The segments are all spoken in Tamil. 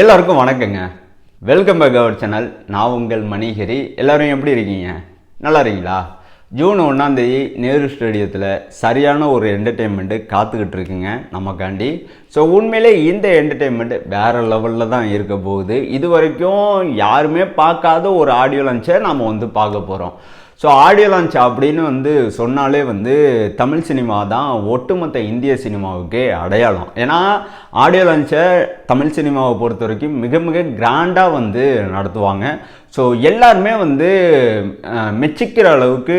எல்லாருக்கும் வணக்கங்க. வெல்கம் பேக் அவர் சேனல் நான் உங்கள் மணிகரி. எல்லோரும் எப்படி இருக்கீங்க? நல்லா இருக்கீங்களா? ஜூன் ஒன்றாந்தேதி நேரு ஸ்டேடியத்தில் சரியான ஒரு என்டர்டெயின்மெண்ட்டு காத்துக்கிட்டு இருக்குங்க நமக்காண்டி. ஸோ உண்மையிலே இந்த என்டர்டெயின்மெண்ட் வேறு லெவலில் தான் இருக்க போகுது. இது வரைக்கும் யாருமே பார்க்காத ஒரு ஆடியோ லஞ்சை நம்ம வந்து பார்க்க போகிறோம் ஸோ ஆடியோ லான்ச் அப்படின்னு வந்து சொன்னாலே வந்து தமிழ் சினிமா தான் ஒட்டுமொத்த இந்திய சினிமாவுக்கே அடையாளம். ஏன்னா ஆடியோ லான்ச்சை தமிழ் சினிமாவை பொறுத்த வரைக்கும் மிக மிக கிராண்டாக வந்து நடத்துவாங்க. ஸோ எல்லாருமே வந்து மெச்சிக்கிற அளவுக்கு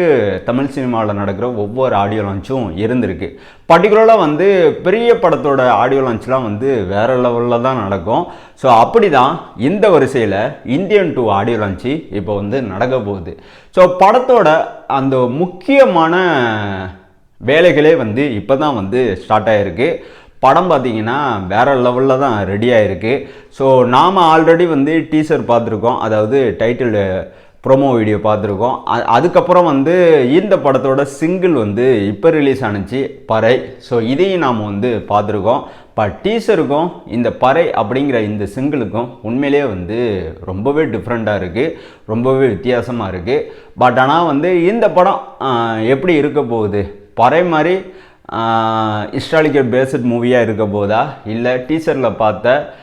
தமிழ் சினிமாவில் நடக்கிற ஒவ்வொரு ஆடியோ லான்ச்சும் இருந்திருக்கு. பர்டிகுலராக வந்து பெரிய படத்தோட ஆடியோ லான்ச்லாம் வந்து வேறு லெவலில் தான் நடக்கும். ஸோ அப்படி தான் இந்த வரிசையில் இந்தியன் டூ ஆடியோ லான்ச்சு இப்போ வந்து நடக்க போகுது. ஸோ படத்தோட அந்த முக்கியமான வேலைகளே வந்து இப்போ தான் வந்து ஸ்டார்ட் ஆகிருக்கு படம் பார்த்தீங்கன்னா வேற லெவலில் தான் ரெடி ஆகிருக்கு ஸோ நாம் ஆல்ரெடி வந்து டீசர் பார்த்துருக்கோம். அதாவது டைட்டில் ப்ரோமோ வீடியோ பார்த்துருக்கோம். அதுக்கப்புறம் வந்து இந்த படத்தோட சிங்கிள் வந்து இப்போ ரிலீஸ் ஆனுச்சு பறை. ஸோ இதையும் நாம் வந்து பார்த்துருக்கோம். பட் டீசருக்கும் இந்த பறை அப்படிங்கிற இந்த சிங்கிளுக்கும் உண்மையிலேயே வந்து ரொம்பவே டிஃப்ரெண்ட்டாக இருக்குது ரொம்பவே வித்தியாசமாக இருக்குது பட் ஆனால் வந்து இந்த படம் எப்படி இருக்க போகுது? பறை மாதிரி ஹிஸ்டாலிக்கல் பேஸ்ட் மூவியாக இருக்க போதா? இல்லை டீச்சரில் பார்த்த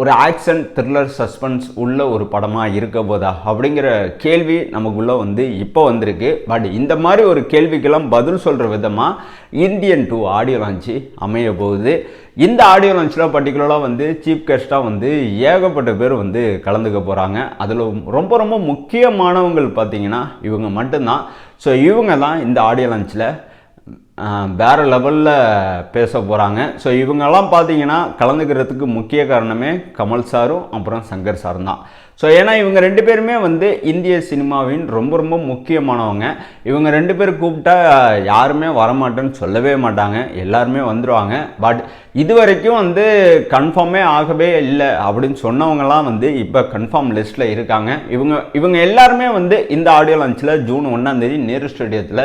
ஒரு ஆக்ஷன் த்ரில்லர் சஸ்பென்ஸ் உள்ள ஒரு படமாக இருக்க போதா? அப்படிங்கிற கேள்வி நமக்குள்ளே வந்து இப்போ வந்திருக்கு. பட் இந்த மாதிரி ஒரு கேள்விக்கெல்லாம் பதில் சொல்கிற விதமாக இந்தியன் டூ ஆடியோ லான்ச்சு அமைய போகுது. இந்த ஆடியோ லான்ச்சில் பர்டிகுலராக வந்து சீஃப் கெஸ்ட்டாக வந்து ஏகப்பட்ட பேர் வந்து கலந்துக்க போகிறாங்க அதில் ரொம்ப ரொம்ப முக்கியமானவங்கள் பார்த்தீங்கன்னா இவங்க மட்டும்தான். ஸோ இவங்க தான் இந்த ஆடியோ லான்ச்சில் வேறு லெவலில் பேச போகிறாங்க ஸோ இவங்கெல்லாம் பார்த்தீங்கன்னா கலந்துக்கிறதுக்கு முக்கிய காரணமே கமல் சாரும் அப்புறம் சங்கர் சாரும் தான். ஸோ ஏன்னா இவங்க ரெண்டு பேருமே வந்து இந்திய சினிமாவின் ரொம்ப ரொம்ப முக்கியமானவங்க. இவங்க ரெண்டு பேர் கூப்பிட்டா யாருமே வரமாட்டேன்னு சொல்லவே மாட்டாங்க. எல்லாருமே வந்துடுவாங்க பட் இது வரைக்கும் வந்து கன்ஃபார்மே ஆகவே இல்லை அப்படின்னு சொன்னவங்கலாம் வந்து இப்போ கன்ஃபார்ம் லிஸ்ட்டில் இருக்காங்க. இவங்க இவங்க எல்லாருமே வந்து இந்த ஆடியோ லான்ச்சில் ஜூன் ஒன்றாந்தேதி நேரு ஸ்டேடியத்தில்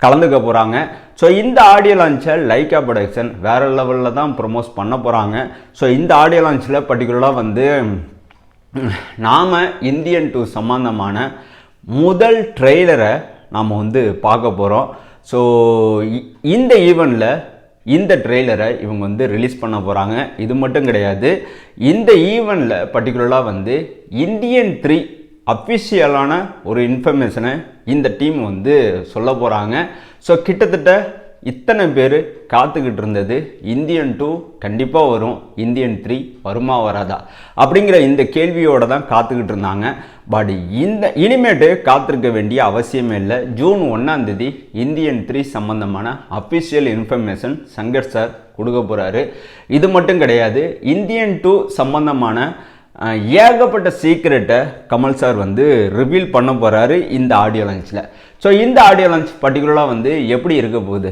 கலந்துக்க போகிறாங்க ஸோ இந்த ஆடியோ லான்ச்சை லைக்கா ப்ரொடக்ஷன் வேறு லெவலில் தான் ப்ரொமோஸ் பண்ண போகிறாங்க ஸோ இந்த ஆடியோ லான்ச்சில் பர்டிகுலராக வந்து நாம் இந்தியன் டூ சம்மந்தமான முதல் ட்ரெய்லரை நாம் வந்து பார்க்க போகிறோம் ஸோ இந்த ஈவெண்ட்டில் இந்த ட்ரெய்லரை இவங்க வந்து ரிலீஸ் பண்ண போகிறாங்க இது மட்டும் கிடையாது. இந்த ஈவெண்ட்டில் பர்டிகுலராக வந்து இந்தியன் த்ரீ அஃபிஷியலான ஒரு இன்ஃபர்மேஷனை இந்த டீம் வந்து சொல்ல போகிறாங்க ஸோ கிட்டத்தட்ட இத்தனை பேர் காத்துக்கிட்டு இருந்தது. இந்தியன் டூ கண்டிப்பாக வரும். இந்தியன் த்ரீ வருமா வராதா? அப்படிங்கிற இந்த கேள்வியோடு தான் காத்துக்கிட்டு இருந்தாங்க. பட் இந்த இனிமேட்டு காத்திருக்க வேண்டிய அவசியமே இல்லை. ஜூன் ஒன்றாந்தேதி இந்தியன் த்ரீ சம்மந்தமான அஃபிஷியல் இன்ஃபர்மேஷன் சங்கர் சார் கொடுக்க போகிறாரு இது மட்டும் கிடையாது. இந்தியன் டூ சம்மந்தமான ஏகப்பட்ட சீக்ரெட்டை கமல் சார் வந்து ரிவீல் பண்ண போகிறாரு இந்த ஆடியோ லான்ச்சில் ஸோ இந்த ஆடியோ லான்ச் பர்டிகுலராக வந்து எப்படி இருக்க போகுது?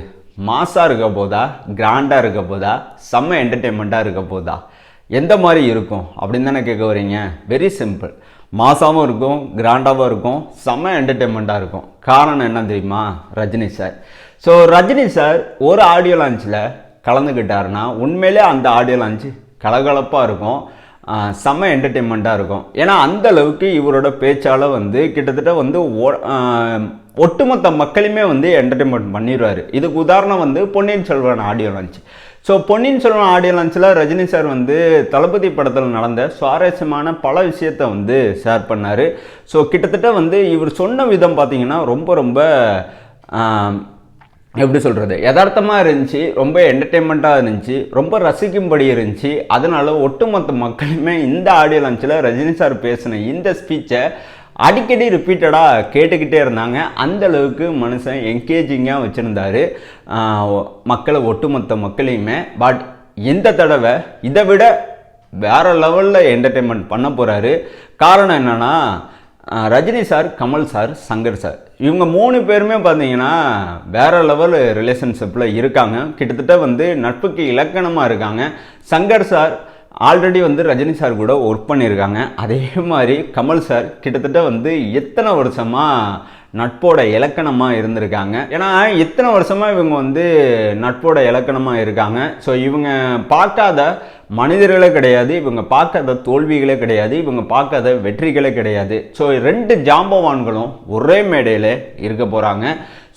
மாஸாக இருக்க போதா? கிராண்டாக இருக்க போதா? செம்ம என்டர்டெயின்மெண்ட்டாக இருக்க போதா? எந்த மாதிரி இருக்கும்? அப்படின்னு தானே கேட்க வரீங்க வெரி சிம்பிள் மாசாகவும் இருக்கும் கிராண்டாகவும் இருக்கும் செம்ம என்டர்டெயின்மெண்ட்டாக இருக்கும். காரணம் என்ன தெரியுமா? Rajini sir so Rajini sir ஒரு ஆடியோ லான்ச்சில் கலந்துக்கிட்டாருன்னா உண்மையிலே அந்த ஆடியோ லான்ச்சு கலகலப்பாக இருக்கும். செம்ம என்டர்டெயின்மெண்ட்டாக இருக்கும். ஏன்னா அந்த அளவுக்கு இவரோட பேச்சால் வந்து கிட்டத்தட்ட வந்து ஒட்டுமொத்த மக்களையுமே வந்து என்டர்டெயின்மெண்ட் பண்ணிடுவார். இதுக்கு உதாரணம் வந்து Ponniyin Selvan audio launch so Ponniyin Selvan audio லான்ச்சில் Rajini sir வந்து தளபதி படத்தில் நடந்த சுவாரஸ்யமான பல விஷயத்தை வந்து ஷேர் பண்ணார். ஸோ கிட்டத்தட்ட வந்து இவர் சொன்ன விதம் பார்த்தீங்கன்னா ரொம்ப ரொம்ப எப்படி சொல்கிறது யதார்த்தமாக இருந்துச்சு ரொம்ப என்டர்டெயின்மெண்ட்டாக இருந்துச்சு ரொம்ப ரசிக்கும்படி இருந்துச்சு. அதனால் ஒட்டுமொத்த மக்களுமே இந்த ஆடியோ லான்ச்சில் ரஜினி சார் பேசின இந்த ஸ்பீச்சை அடிக்கடி ரிப்பீட்டடாக கேட்டுக்கிட்டே இருந்தாங்க. அந்த அளவுக்கு மனுஷன் என்கேஜிங்காக வச்சுருந்தாரு. மக்களை ஒட்டுமொத்த மக்களையுமே. பட் இந்த தடவை இதை விட வேற லெவலில் என்டர்டெயின்மெண்ட் பண்ண போகிறாரு காரணம் என்னென்னா Rajini sir Kamal sir Shankar sir. இவங்க மூணு பேருமே பார்த்தீங்கன்னா வேற லெவல் ரிலேஷன்ஷிப்பில் இருக்காங்க. கிட்டத்தட்ட வந்து நட்புக்கு இலக்கணமாக இருக்காங்க. சங்கர் சார் ஆல்ரெடி வந்து ரஜினி சார் கூட ஒர்க் பண்ணியிருக்காங்க அதே மாதிரி கமல் சார் கிட்டத்தட்ட வந்து எத்தனை வருஷமாக நட்போட இலக்கணமாக இருந்திருக்காங்க. ஏன்னா இத்தனை வருஷமாக இவங்க வந்து நட்போட இலக்கணமாக இருக்காங்க. ஸோ இவங்க பார்க்காத மனிதர்களே கிடையாது இவங்க பார்க்காத தோல்விகளே கிடையாது இவங்க பார்க்காத வெற்றிகளே கிடையாது. ஸோ ரெண்டு ஜாம்பவான்களும் ஒரே மேடையில் இருக்க போகிறாங்க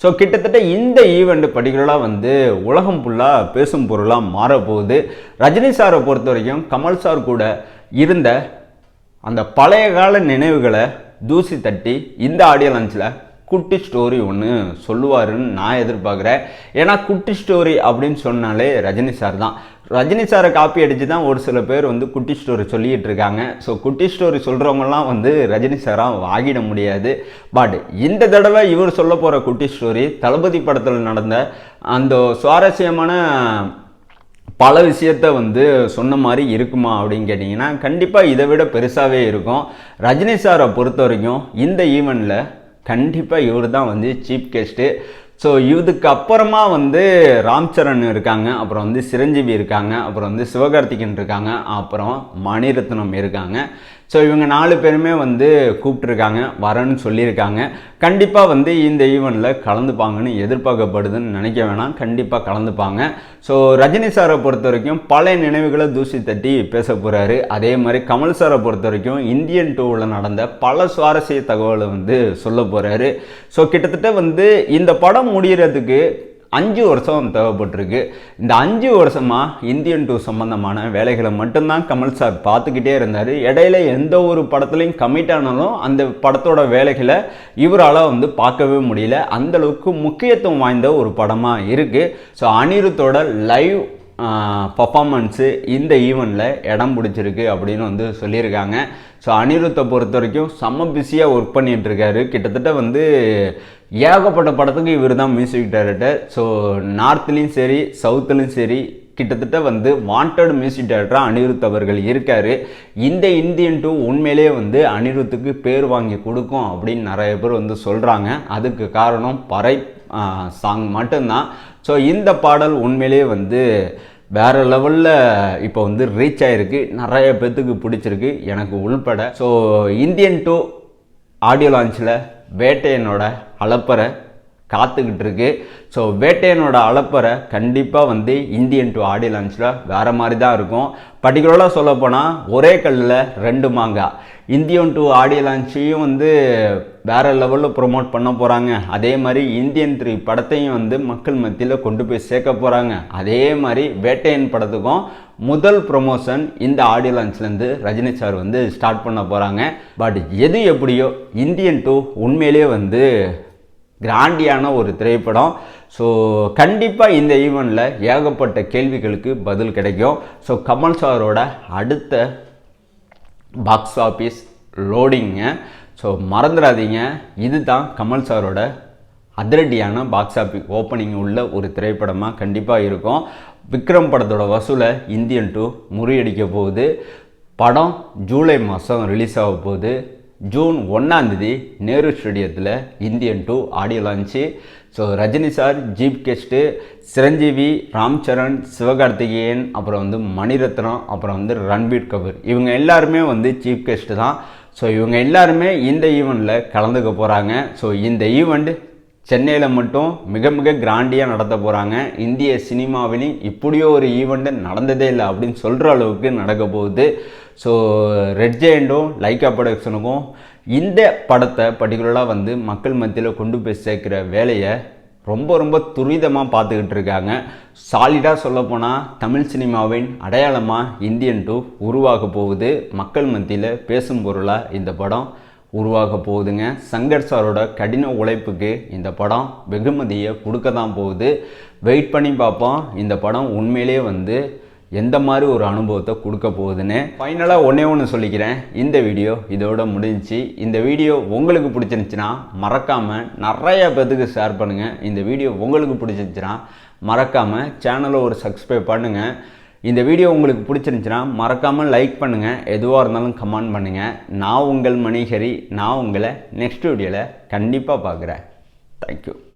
ஸோ கிட்டத்தட்ட இந்த ஈவெண்ட் பர்டிகுலராக வந்து உலகம் ஃபுல்லாக பேசும் பொருளாக மாறப்போகுது. ரஜினி சாரை பொறுத்த வரைக்கும் கமல் சார் கூட இருந்த அந்த பழைய கால நினைவுகளை தூசி தட்டி இந்த ஆடியோ லஞ்சில் குட்டி ஸ்டோரி ஒன்று சொல்லுவாருன்னு நான் எதிர்பார்க்குறேன். ஏன்னா குட்டி ஸ்டோரி அப்படின்னு சொன்னாலே ரஜினி சார் தான். ரஜினி சாரை காப்பி அடித்து தான் ஒரு சில பேர் வந்து குட்டி ஸ்டோரி சொல்லிக்கிட்டு இருக்காங்க. ஸோ குட்டி ஸ்டோரி சொல்கிறவங்கலாம் வந்து ரஜினி சாராக ஆகிட முடியாது. பட் இந்த தடவை இவர் சொல்ல போகிற குட்டி ஸ்டோரி தளபதி படத்தில் நடந்த அந்த சுவாரஸ்யமான பல விஷயத்த வந்து சொன்ன மாதிரி இருக்குமா அப்படின்னு கேட்டிங்கன்னா கண்டிப்பாக இதை விட பெருசாகவே இருக்கும். ரஜினி சாரை பொறுத்த வரைக்கும் இந்த ஈவெண்ட்டில் கண்டிப்பாக இவர் தான் வந்து சீஃப் கெஸ்ட்டு ஸோ இதுக்கு அப்புறமா வந்து ராம் சரண் இருக்காங்க அப்புறம் வந்து சிரஞ்சீவி இருக்காங்க அப்புறம் வந்து சிவகார்த்திகன் இருக்காங்க அப்புறம் மணிரத்னம் இருக்காங்க. ஸோ இவங்க நாலு பேருமே வந்து கூப்பிட்ருக்காங்க வரேன்னு சொல்லியிருக்காங்க. கண்டிப்பாக வந்து இந்த ஈவெண்ட்டில் கலந்துப்பாங்கன்னு எதிர்பார்க்கப்படுதுன்னு நினைக்க வேணாம். கண்டிப்பாக கலந்துப்பாங்க. ஸோ ரஜினி சாரை பொறுத்த வரைக்கும் பழைய நினைவுகளை தூசி தட்டி பேச போகிறாரு அதே மாதிரி கமல் சாரை பொறுத்த வரைக்கும் இந்தியன் டூவில் நடந்த பல சுவாரஸ்ய தகவலை வந்து சொல்ல போகிறாரு ஸோ கிட்டத்தட்ட வந்து இந்த படம் முடிகிறதுக்கு அஞ்சு வருஷம் தேவைப்பட்டிருக்கு. இந்த அஞ்சு வருஷமாக இந்தியன் டூ சம்மந்தமான வேலைகளை மட்டும்தான் கமல் சார் பார்த்துக்கிட்டே இருந்தார். இடையில எந்த ஒரு படத்துலையும் கமிட் ஆனாலும் அந்த படத்தோட வேலைகளை இவரால் வந்து பார்க்கவே முடியல. அந்தளவுக்கு முக்கியத்துவம் வாய்ந்த ஒரு படமாக இருக்குது ஸோ அனிருத்தோட லைவ் பர்ஃபாமன்ஸு இந்த ஈவெண்ட்டில் இடம் பிடிச்சிருக்கு அப்படின்னு வந்து சொல்லியிருக்காங்க. ஸோ அனிருத்தை பொறுத்த வரைக்கும் செம்ம பிஸியாக ஒர்க் பண்ணிகிட்ருக்காரு கிட்டத்தட்ட வந்து ஏகப்பட்ட படத்துக்கு இவர் தான் மியூசிக் டைரக்டர் ஸோ நார்த்லேயும் சரி சவுத்துலேயும் சரி கிட்டத்தட்ட வந்து வாண்டட் மியூசிக் டைரக்டராக அனிருத் அவர்கள் இருக்கார். இந்த இந்தியன் டூ உண்மையிலேயே வந்து அனிருத்துக்கு பேர் வாங்கி கொடுக்கும் அப்படின்னு நிறைய பேர் வந்து சொல்கிறாங்க அதுக்கு காரணம் பறை சாங் மட்டும்தான். ஸோ இந்த பாடல் உண்மையிலேயே வந்து வேறு லெவலில் இப்போ வந்து ரீச் ஆகிருக்கு நிறைய பேர்த்துக்கு பிடிச்சிருக்கு. எனக்கு உள்பட. ஸோ இந்தியன் டூ ஆடியோ லான்ச்சில் வேட்டையனோட அலப்பறை காத்துக்கிட்டு இருக்கு ஸோ வேட்டையனோட அலப்பறை கண்டிப்பாக வந்து இந்தியன் டூ ஆடியோ லான்ச்சில் வேறு மாதிரி தான் இருக்கும் பர்டிகுலராக சொல்லப்போனால் ஒரே கல்லில் ரெண்டு மாங்காய் இந்தியன் டூ ஆடியோ லான்ச்சையும் வந்து வேறு லெவலில் ப்ரொமோட் பண்ண போகிறாங்க அதே மாதிரி இந்தியன் த்ரீ படத்தையும் வந்து மக்கள் மத்தியில் கொண்டு போய் சேர்க்க போகிறாங்க அதே மாதிரி வேட்டையன் படத்துக்கும் முதல் ப்ரொமோஷன் இந்த ஆடியோ லான்ச்லேருந்து ரஜினி சார் வந்து ஸ்டார்ட் பண்ண போகிறாங்க பட் எது எப்படியோ இந்தியன் டூ உண்மையிலேயே வந்து கிராண்டியான ஒரு திரைப்படம். ஸோ கண்டிப்பாக இந்த ஈவெண்ட்டில் ஏகப்பட்ட கேள்விகளுக்கு பதில் கிடைக்கும். ஸோ கமல் சாரோட அடுத்த பாக்ஸ் ஆஃபீஸ் லோடிங்க ஸோ மறந்துடாதீங்க. இதுதான் கமல் சாரோட அதிரடியான பாக்ஸ் ஆஃபீஸ் ஓப்பனிங் உள்ள ஒரு திரைப்படமாக கண்டிப்பாக இருக்கும். விக்ரம் படத்தோட வசூலை இந்தியன் டூ முறியடிக்க போகுது. படம் ஜூலை மாதம் ரிலீஸ் ஆக போகுது. ஜூன் ஒன்றாந்தேதி நேரு ஸ்டேடியத்தில் Indian two audio launch so Rajini sir chief guest Chiranjeevi Ram Charan Sivakarthikeyan அப்புறம் வந்து மணிரத்னம் அப்புறம் வந்து ரன்பீர் கபூர். இவங்க எல்லாருமே வந்து சீஃப் கெஸ்ட்டு தான். ஸோ இவங்க எல்லாருமே இந்த ஈவெண்ட்டில் கலந்துக்க போகிறாங்க ஸோ இந்த ஈவெண்ட் சென்னையில் மட்டும் மிக மிக கிராண்டியாக நடத்த போகிறாங்க இந்திய சினிமாவிலையும் இப்படியோ ஒரு ஈவெண்ட்டு நடந்ததே இல்லை அப்படின்னு சொல்கிற அளவுக்கு நடக்க போகுது. ஸோ ரெட் ஜெயண்டும் லைக்கா ப்ரொடக்ஷனுக்கும் இந்த படத்தை பர்டிகுலராக வந்து மக்கள் மத்தியில் கொண்டு போய் சேர்க்குற வேலையை ரொம்ப ரொம்ப துரிதமாக பார்த்துக்கிட்டு இருக்காங்க. சாலிடாக சொல்லப்போனால் தமிழ் சினிமாவின் அடையாளமாக இந்தியன் டூ உருவாக போகுது. மக்கள் மத்தியில் பேசும் பொருளாக இந்த படம். உருவாக போகுதுங்க. சங்கர் சாரோட கடின உழைப்புக்கு இந்த படம் வெகுமதியை கொடுக்க தான் போகுது. வெயிட் பண்ணி பார்ப்போம். இந்த படம் உண்மையிலேயே வந்து எந்த மாதிரி ஒரு அனுபவத்தை கொடுக்க போகுதுன்னு. ஃபைனலாக ஒன்றே ஒன்று சொல்லிக்கிறேன். இந்த வீடியோ இதோட முடிஞ்சிச்சு. இந்த வீடியோ உங்களுக்கு பிடிச்சிருந்துச்சின்னா மறக்காமல் நிறைய பேத்துக்கு ஷேர் பண்ணுங்கள் இந்த வீடியோ உங்களுக்கு பிடிச்சிருந்துச்சின்னா மறக்காமல் சேனலை ஒரு சப்ஸ்கிரைப் பண்ணுங்கள் இந்த வீடியோ உங்களுக்கு பிடிச்சிருந்துச்சுன்னா மறக்காமல் லைக் பண்ணுங்கள் எதுவாக இருந்தாலும் கமெண்ட் பண்ணுங்கள் நான் உங்கள் மணிகரி. நான் உங்களை நெக்ஸ்ட் வீடியோவில் கண்டிப்பாக பார்க்குறேன். தேங்க்யூ